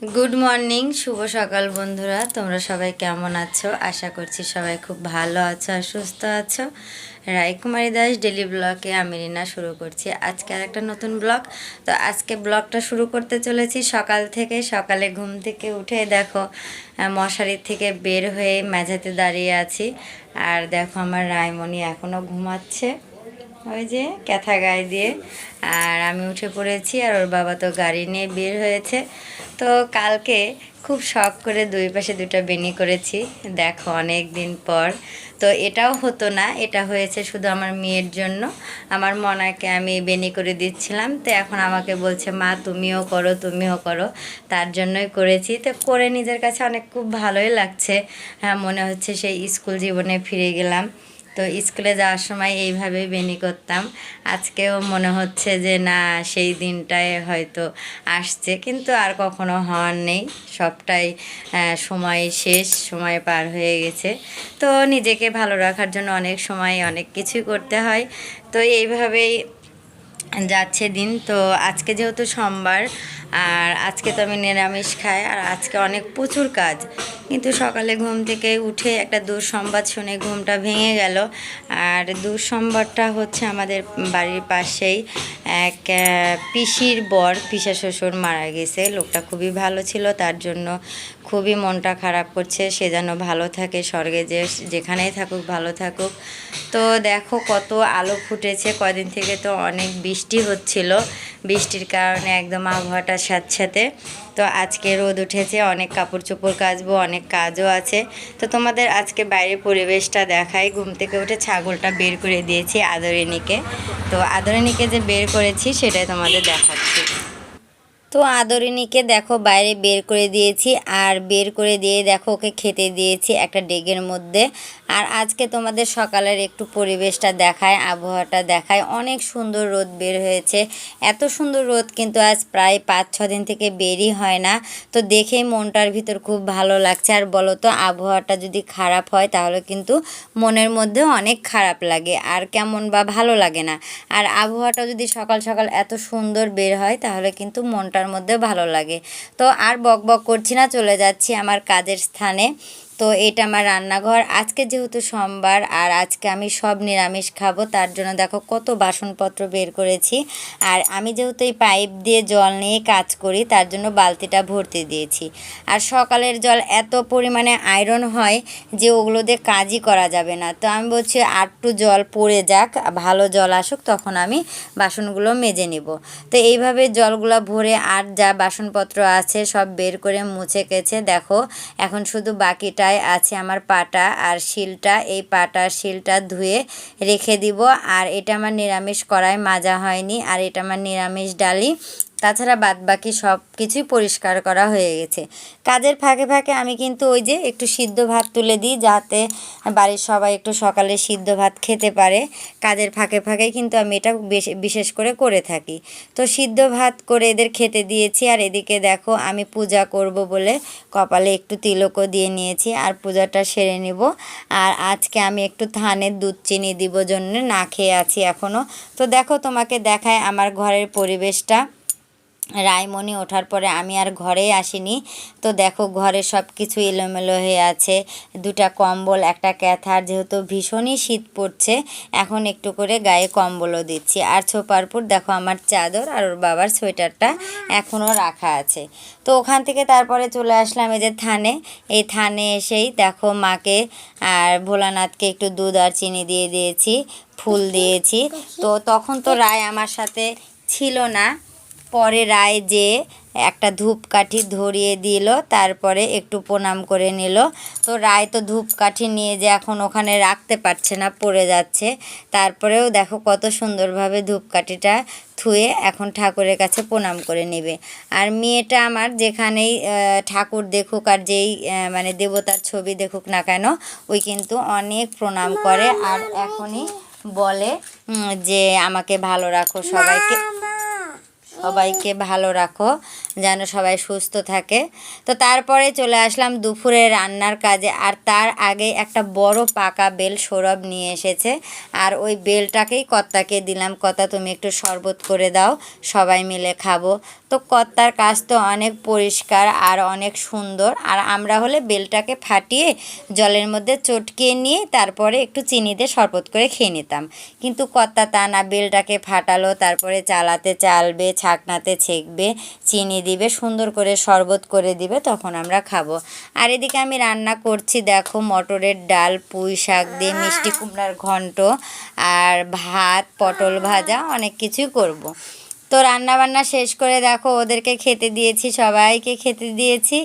Good morning শুভ সকাল বন্ধুরা। তোমরা সবাই কেমন আছো? আশা করছি সবাই খুব ভালো আছো আর সুস্থ আছো। রায়কুমারী দাস ডেলি ব্লগে আমি রিনা শুরু করছি। আজকে আর একটা নতুন ব্লগ তো আজকে ব্লগটা শুরু করতে চলেছি সকাল থেকে। সকালে ঘুম থেকে উঠে দেখো আহ, মশারির থেকে বের হয়ে মেঝাতে দাঁড়িয়ে আছি। আর দেখো আমার রায়মণি এখনও ঘুমাচ্ছে। ওই যে ক্যাথা গায়ে দিয়ে। আর আমি উঠে পড়েছি আর ওর বাবা তো গাড়ি নিয়ে বের হয়েছে। তো কালকে খুব শখ করে দুই পাশে দুটো বেনি করেছি। দেখো অনেক দিন পর। তো এটাও হতো না, এটা হয়েছে শুধু আমার মেয়ের জন্য। আমার মনাকে আমি বেনি করে দিচ্ছিলাম। তো এখন আমাকে বলছে, মা, তুমিও করো তুমিও করো। তার জন্যই করেছি। তো করে নিজের কাছে অনেক খুব ভালোই লাগছে। হ্যাঁ মনে হচ্ছে সেই স্কুল জীবনে ফিরে গেলাম। তো স্কুলে যাওয়ার সময় এইভাবেই বেনি করতাম। আজকেও মনে হচ্ছে যে, না, সেই দিনটায় হয়তো আসছে, কিন্তু আর কখনো হওয়ার নেই। সবটাই সময় শেষ, সময় পার হয়ে গেছে। তো নিজেকে ভালো রাখার জন্য অনেক সময় অনেক কিছুই করতে হয়। তো এইভাবেই যাচ্ছে দিন। তো আজকে যেহেতু সোমবার, আর আজকে তো আমি নিরামিষ খাই, আর আজকে অনেক প্রচুর কাজ। কিন্তু সকালে ঘুম থেকে উঠে একটা দুঃসংবাদ শুনে ঘুমটা ভেঙে গেল। আর দুঃসংবাদটা হচ্ছে আমাদের বাড়ির পাশেই এক পিসির বর, পিসা শ্বশুর মারা গেছে। লোকটা খুবই ভালো ছিল, তার জন্য খুবই মনটা খারাপ করছে। সে যেন ভালো থাকে, স্বর্গে যে, যেখানেই থাকুক, ভালো থাকুক। তো দেখো কত আলো ফুটেছে কদিন থেকে তো অনেক বৃষ্টি হচ্ছিল। বৃষ্টির কারণে একদম আবহাওয়াটার সাথে সাথে তো আজকে রোদ উঠেছে, অনেক কাপড় চোপড় কাচবো, অনেক কাজও আছে। তো তোমাদের আজকে বাইরে পরিবেশটা দেখাই। ঘুম থেকে উঠে ছাগলটা বের করে দিয়েছি আদরিনীকে তো আদরিনীকে যে বের করেছি, সেটাই তোমাদের দেখাচ্ছি। তো আদরিনীকে দেখো বাইরে বের করে দিয়েছি, আর বের করে দিয়ে দেখো ওকে খেতে দিয়েছি একটা ডেগের মধ্যে। আর আজকে তোমাদের সকালের একটু পরিবেশটা দেখায়, আবহাওয়াটা দেখায়। অনেক সুন্দর রোদ বের হয়েছে। এত সুন্দর রোদ কিন্তু আজ প্রায় পাঁচ, ছ দিন থেকে বেরই হয় না। তো দেখেই মনটার ভিতর খুব ভালো লাগছে। আর বলো তো, আবহাওয়াটা যদি খারাপ হয় তাহলে কিন্তু মনের মধ্যে অনেক খারাপ লাগে, আর কেমন বা ভালো লাগে না। আর আবহাওয়াটা যদি সকাল সকাল এত সুন্দর বের হয় তাহলে কিন্তু মনটার মধ্যে ভালো লাগে। তো আর বক বক করছি না চলে যাচ্ছি আমার কাজের স্থানে। তো এটা আমার রান্নাঘর। আজকে যেহেতু সোমবার আর আজকে আমি সব নিরামিষ খাব, তার জন্য দেখো কত বাসনপত্র বের করেছি। আর আমি যেহেতু এই পাইপ দিয়ে জল নিয়ে কাজ করি, তার জন্য বালতিটা ভর্তি দিয়েছি। আর সকালের জল এত পরিমাণে আয়রন হয় যে ওগুলো দিয়ে কাজই করা যাবে না। তো আমি বলছি আটটু জল পড়ে যাক, ভালো জল আসুক, তখন আমি বাসনগুলো মেজে নিব। তো এইভাবে জলগুলো ভরে আর যা বাসনপত্র আছে সব বের করে মুছে কেছে দেখো, এখন শুধু বাকিটাই আছে আমার পাটা আর শিলটা, এই পাটা শিলটা ধুয়ে রেখে দিব। আর এটা আমার নিরামিষ করায় মাজা হয়নি। আর এটা আমার নিরামিষ ডালি। তাছাড়া বাদ বাকি সব কিছুই পরিষ্কার করা হয়ে গেছে। কাজের ফাঁকে ফাঁকে আমি কিন্তু ওই যে একটু সিদ্ধ ভাত তুলে দিই, যাতে বাড়ির সবাই একটু সকালে সিদ্ধ ভাত খেতে পারে। কাজের ফাঁকে ফাঁকে কিন্তু আমি এটা বেশ- বিশেষ করে করে থাকি। তো সিদ্ধ ভাত করে এদের খেতে দিয়েছি, আর এদিকে দেখো আমি পূজা করব বলে কপালে একটু তিলকও দিয়ে নিয়েছি, আর পূজাটা সেরে নিব। আর আজকে আমি একটু ধানের দুধ চিনি দিব জন্য, না খেয়ে আছি এখনও তো দেখো তোমাকে দেখায় আমার ঘরের পরিবেশটা। রায়মণি ওঠার পরে আমি আর ঘরে আসিনি। তো দেখো ঘরে সব কিছু এলোমেলো হয়ে আছে। দুটা কম্বল, একটা ক্যাথার, যেহেতু ভীষণই শীত পড়ছে, এখন একটু করে গায়ে কম্বলও দিচ্ছি। আর ছোপারপুর, দেখো আমার চাদর আর ওর বাবার সোয়েটারটা এখনও রাখা আছে। তো ওখান থেকে তারপরে চলে আসলাম এই যে থানে। এই থানে এসেই দেখো মাকে আর ভোলানাথকে একটু দুধ আর চিনি দিয়ে দিয়েছি, ফুল দিয়েছি। তো তখন তো রায় আমার সাথে ছিল না। পরে রায় যে একটা ধূপকাঠি ধরিয়ে দিল, তারপরে একটু প্রণাম করে নিল। তো রায় তো ধূপকাঠি নিয়ে যে এখন ওখানে রাখতে পারছে না, পড়ে যাচ্ছে। তারপরেও দেখো কত সুন্দরভাবে ধূপকাঠিটা থুয়ে এখন ঠাকুরের কাছে প্রণাম করে নেবে। আর মেয়েটা আমার যেখানেই ঠাকুর দেখুক আর যেই মানে দেবতার ছবি দেখুক না কেন, ওই কিন্তু অনেক প্রণাম করে। আর এখনই বলে যে আমাকে ভালো রাখো সবাইকে। সবাইকে ভালো রাখো। যেন সবাই সুস্থ থাকে। তো তারপরে চলে আসলাম দুপুরে রান্নার কাজে। আর তার আগে একটা বড় পাকা বেল সৌরভ নিয়ে এসেছে। আর ওই বেলটাকেই কর্তাকে দিলাম। কর্তা, তুমি একটু শরবত করে দাও, সবাই মিলে খাব। তো কর্তার কাজ তো অনেক পরিষ্কার আর অনেক সুন্দর। আর আমরা হলে বেলটাকে ফাটিয়ে জলের মধ্যে চটকিয়ে নিয়ে তারপরে একটু চিনি দিয়ে শরবত করে খেয়ে নিতাম। কিন্তু কর্তা তা না, বেলটাকে ফাটালো, তারপরে চালাতে চালবে, ছাকনাতে ছেঁকবে, চিনি দিবে, সুন্দর করে শরবত করে দিবে, তখন আমরা খাব আর এদিকে আমি রান্না করছি, দেখো মটরের ডাল, পুঁই শাক দিয়ে মিষ্টি কুমড়ার ঘন্ট, আর ভাত, পটল ভাজা, অনেক কিছুই করব। তো রান্না বান্না শেষ করে দেখো ওদেরকে খেতে দিয়েছি, সবাইকে খেতে দিয়েছি।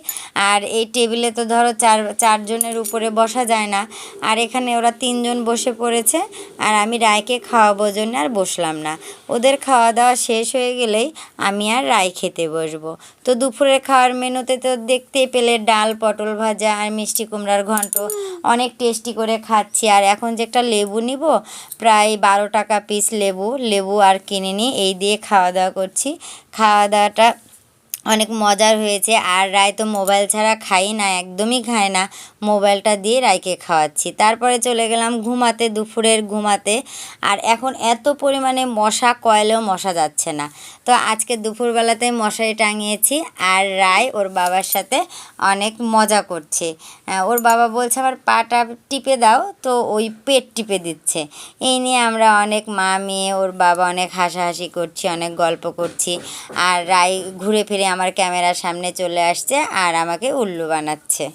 আর এই টেবিলে তো ধরো চার, চারজনের উপরে বসা যায় না। আর এখানে ওরা তিনজন বসে পড়েছে, আর আমি রায়কে খাওয়াবো জন্য আর বসলাম না। ওদের খাওয়া দাওয়া শেষ হয়ে গেলেই আমি আর রায় খেতে বসবো। তো দুপুরের খাওয়ার মেনুতে তো দেখতেই পেলে ডাল, পটল ভাজা আর মিষ্টি কুমড়ার ঘন্ট। অনেক টেস্টি করে খাচ্ছি। আর এখন যে একটা লেবু নিব, প্রায় বারো টাকা পিস লেবু। লেবু আর কিনে নিই এই দিয়ে খাওয়া দাওয়া করছি। খাওয়া দাওয়াটা অনেক মজার হয়েছে। আর রায় তো মোবাইল ছাড়া খাই না, একদমই খায় না। মোবাইলটা দিয়ে রায়কে খাওয়াচ্ছি। তারপরে চলে গেলাম ঘুমাতে, দুপুরের ঘুমাতে। আর এখন এত পরিমাণে মশা, কয়েলেও মশা যাচ্ছে না। তো আজকে দুপুরবেলাতে মশারি টাঙিয়েছি আর রায় ওর বাবার সাথে অনেক মজা করছে। ওর বাবা বলছে, আমার পাটা টিপে দাও। তো ওই পেট টিপে দিচ্ছে। এই নিয়ে আমরা অনেক মা মেয়ে ওর বাবা অনেক হাসাহাসি করছি, অনেক গল্প করছি। আর রায় ঘুরে ফিরে আমার ক্যামেরার সামনে চলে আসছে আর আমাকে উল্লু বানাচ্ছে।